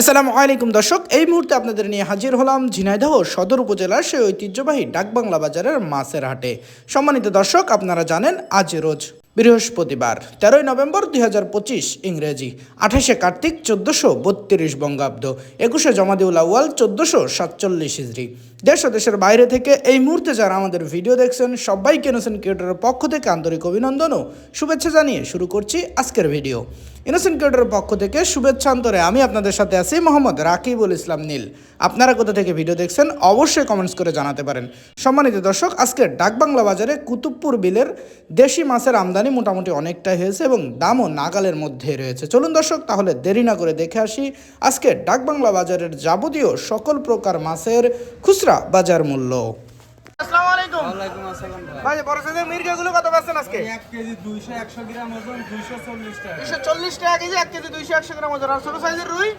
আসসালামু আলাইকুম দর্শক, এই মুহূর্তে আপনাদের নিয়ে হাজির হলাম ঝিনাইদহ সদর উপজেলার সেই ঐতিহ্যবাহী ডাকবাংলা বাজারের মাছের হাটে। সম্মানিত দর্শক, আপনারা জানেন, আজ রোজ বৃহস্পতিবার, তেরোই নভেম্বর দুই হাজার পঁচিশ ইংরেজি, আঠাশে কার্তিক চোদ্দোশো বত্রিশ বঙ্গাব্দ, একুশে জমাদিউল আউয়াল চোদ্দশো সাতচল্লিশ হিজড়ি দেশ ও দেশের বাইরে থেকে এই মুহূর্তে যারা আমাদের ভিডিও দেখছেন, সবাইকে ইনোসেন্ট ক্রিয়েটরের পক্ষ থেকে আন্তরিক অভিনন্দন ও শুভেচ্ছা জানিয়ে শুরু করছি আজকের ভিডিও। ইনোসেন্ট ক্রিয়েটরের পক্ষ থেকে শুভেচ্ছা অন্তরে আমি আপনাদের সাথে আছি মোহাম্মদ রাকিবুল ইসলাম নীল। আপনারা কোথা থেকে ভিডিও দেখছেন, অবশ্যই কমেন্টস করে জানাতে পারেন। সম্মানিত দর্শক, আজকে ডাকবাংলা বাজারে কুতুবপুর বিলের দেশি মাছের আমদানি মোটামুটি অনেকটাই হয়েছে এবং দামও নাগালের মধ্যে রয়েছে। চলুন দর্শক, তাহলে দেরি না করে দেখে আসি আজকে ডাকবাংলা বাজারের যাবতীয় সকল প্রকার মাছের খুচরা বাজার মূল্য। আসসালামু আলাইকুম। ওয়ালাইকুম আসসালাম ভাই। বড় সাইজের মির্গাগুলো কত পাচ্ছেন আজকে? এক কেজি দুইশো একশো গ্রাম ওজন দুইশো চল্লিশ টাকা। দুইশো চল্লিশ টাকা কেজি এক কেজি দুইশো একশো গ্রাম ওজন। আর ছোট সাইজের রুই?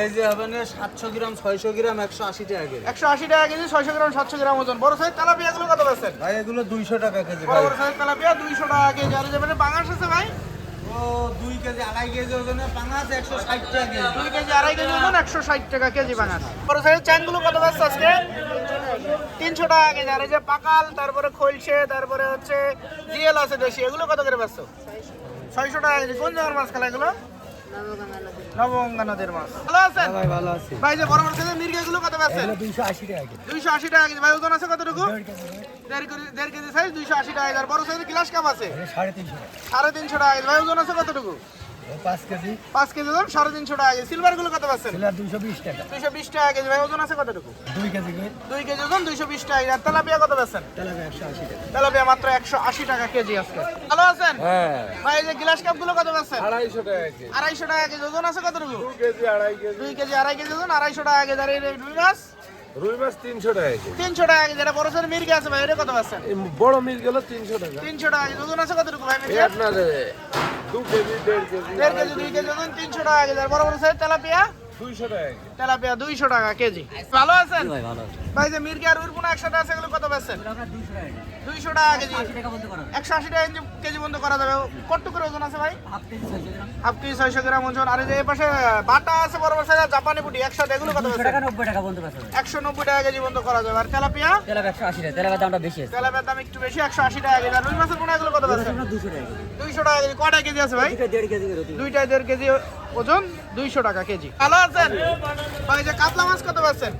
এই যে হবে না সাতশো গ্রাম ছয়শো গ্রাম একশো আশি টাকা কেজি। একশো আশি টাকা কেজি ছয়শো গ্রাম সাতশো গ্রাম ওজন। বড় সাইজ তেলাপিয়াগুলো কত পাচ্ছেন? ভাই এগুলো দুইশো টাকা কেজি বড় ভাই। বড় সাইজ তেলাপিয়া দুইশো টাকা কেজি। আর যেখানে বাঙাশ আছে ভাই? ও দুই কেজি আড়াই কেজি ওজনে পাঙাশ একশো ষাট টাকা কেজি। দুই কেজি আড়াই কেজি ওজন একশো ষাট টাকা কেজি বাঙাশ বড় সাইজ চ্যাংগুলো কত আজকে? তিনশো টাকা কেজি। আর এই যে পাকাল তারপরে খলছে তারপরে হচ্ছে জিএল আছে দেশি এগুলো কত করে পাচ্ছ? ছয়শো টাকা কেজি। কোন জায়গার মাছ খেলা এগুলো? নবগঙ্গা নদীর মাছ। ভালো আছেন? ভাই ভালো আছি। ভাই যে বড় বড় সাইজের মির্গেগুলো কত টাকা কেজি। দুইশো আশি টাকা কেজি। ভাই ওজন আছে কতটুকু? দেড় কেজি দেড় কেজি সাইজ দুইশো আশি টাকা কেজি। আর বড় সাইজের গ্লাস কাপ আছে? টাকা। ভাই ওজন আছে কতটুকু? পাঁচ কেজি। পাঁচ কেজি ওজন সাড়ে তিনশো টাকা কেজি। সিলভারগুলো কত পাচ্ছেন? ছিলার দুইশো বিশ টাকা। দুইশো বিশ টাকা কেজি। ভাই ওজন আছে কতটুকু? দুই কেজি দুই কেজি ওজন দুইশো বিশ টাকা আর তেলাপিয়া কত পাচ্ছেন? তাহলে একশো আশি টাকা। তেলাপিয়া মাত্র একশো আশি টাকা কেজি আজকে। ভালো আছেন? হ্যাঁ। ভাই এই যে গ্লাস কাপগুলো কত পাচ্ছেন? আড়াইশো টাকা কেজি। আড়াইশো টাকা কেজি। ওজন আছে কতটুকু? কেজি আড়াই কেজি। দুই কেজি আড়াই কেজি ওজন আড়াইশো টাকা কেজি। আর এই রুই মাছ? রুই মাছ তিনশো টাকা তিনশো টাকা কেজি। এটা বড় মির্গে আছে ভাই এটা কত পাচ্ছেন? বড় মিল গেল তিনশো টাকা। তিনশো টাকা ওজন আছে কতটুকু ভাই আপনার দেড় কেজি। দুই কেজি ওজন তিনশো টাকা কেজি। বড় বড় সাইজ তেলাপিয়া? তেলাপিয়া দুইশো টাকা কেজি। ভালো আছেন? ভাই ভালো আছে। ভাই যে মির্গি আর উরপুনা একসাথে আছে এগুলো কত পাচ্ছেন দুইশো টাকা কেজি। একশো আশি টাকা কেজি- কেজি বন্ধ করা যাবে। কত ওজন আছে ভাই? হাফ কেজি ছয়শো গ্রাম। ওজন। আর এই পাশে বাটা আছে বড় বড় সাইজ জাপানি পুটি একসাথে এগুলো কত নব্বই টাকা বন্ধ একশো নব্বই টাকা কেজি বন্ধ করা যাবে। আর তেলাপিয়া? তেলাপ একশো আশি টাকা তেলাপের দামটা বেশি তেলাপিয়ার দাম একটু বেশি একশো আশি টাকা কেজি। আর রুই মাছের পোনা এগুলো কত পাচ্ছেন দুশো টাকা দুইশো টাকা কেজি। কটা কেজি আছে ভাই? দেড় কেজি করে দেড় কেজি ওজন দুইশো টাকা কেজি। ভালো আছেন ভাই যে কাতলা মাছ কত পাচ্ছেন?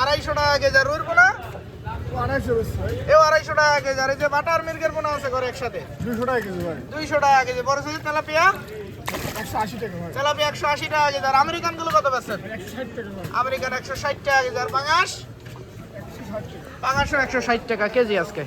আড়াইশো টাকা কেজি, আর রুর পোনা? এও আড়াইশো টাকা কেজি, আর এই যে বাটার মির্গের পোনা আছে ঘরে একসাথে? দুইশো টাকা কেজি ভাই দুইশো টাকা কেজি বড় সাইজ তেলাপিয়া? ভাই একশো আশি টাকা কেজি, আর আমেরিকানগুলো কত পাচ্ছেন? আমেরিকান একশো ষাট টাকা কেজি, আর পাঙাশ পাঙাশও একশো ষাট টাকা কেজি আজকে।